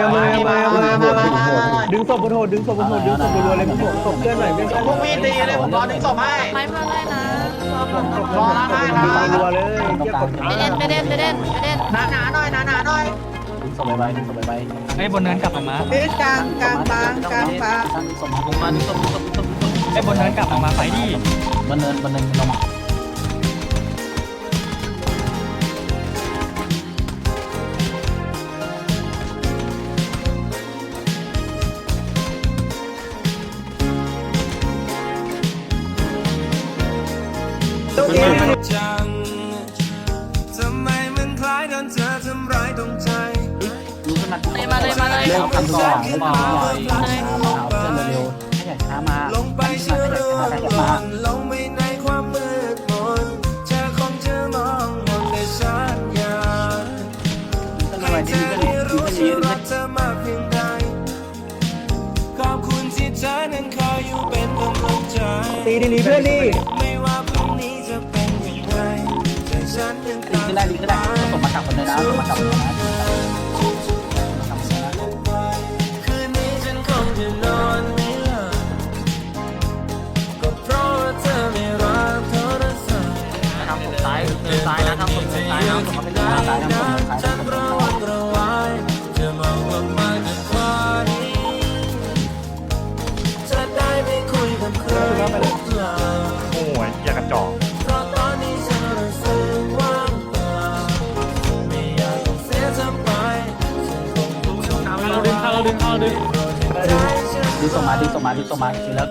เอามาเอามาเอามาเอามาเอามาดึงศพบนโหดดึงศพบนโหดดึงศพบนรัวเลยพี่ศพเพื่อนหน่อยเพื่อนพวกพี่ตีเลยผมรอดึงศพให้ไม้มาเลยนะรอแล้วให้นะรัวเลยเกี่ยวกับไปเด่นไปเด่นไปเด่นไปเด่นหนาหนาหน่อยหนาหนาหน่อยดึงศพไปไปดึงศพไปไปไอ้บนเนินกลับมาเอ๊ะกลางกลางบางกลางบางศพมาดึงมาดึงศพดึงศพดึงศพไอ้บนเนินกลับมาไฟดิบนเนินบนเนินลงมา จังทำไมมันคล้ายโดนเธอทำร้ายตรงใจมาเลยมาเลยมาเลยเร็วทำทุกอย่างเล่ทุกอย่างเอาเพื่อนเร็วๆให้อยากช้ามาลงไปเชื่ออยากร่วงล่มานลงไปในความมืดมนเธอคงจะมองมนแต่ฉันอยากต้องให้เธอได้รู้ฉันรักเธอมากเพียงใดขอบคุณที่เธอนั้นคอยอยู่เป็นกำลังใจตีดีๆเพื่อนดิ ได้ดีขึ้นได้ส่งมากลับคนเลยนะส่งมากลับคนเลยนะคืนนี้ฉันคงจะนอนไม่หลับก็เพราะว่าเธอไม่รับโทรศัพท์ทำผมซ้ายเดินซ้ายนะทำผมเดินซ้ายนะผมเป็น ดึงเข้าดึงดึงดึงส่งมาดึงส่งมาดึงส่งมาทีแล้ว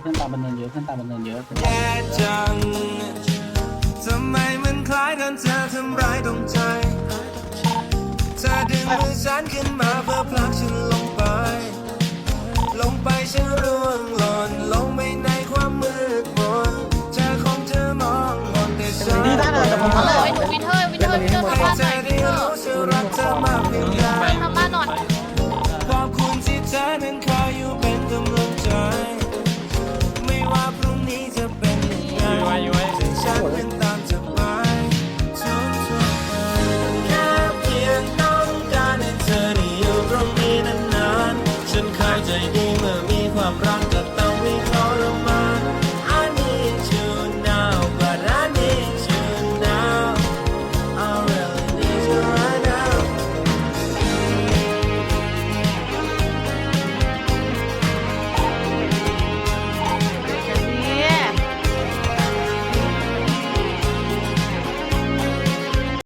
เพื่อนตามบันเนินเยอะเพื่อนตามบันเนินเยอะแย่จังทำไมมันคล้ายโดนเธอทำร้ายตรงใจเธอดึงมือฉันขึ้นมาเพื่อผลักฉันลงไป ลงไปฉันร่วงหล่นลงไปในความมืดมนเธอคงจะมองมนแต่ฉันดีได้เลยแต่ผมทำเลยไอ้วินเทอร์วินเทอร์วินเทอร์ให้สภาพเธไหนอได้รู้ฉันรักเธอมา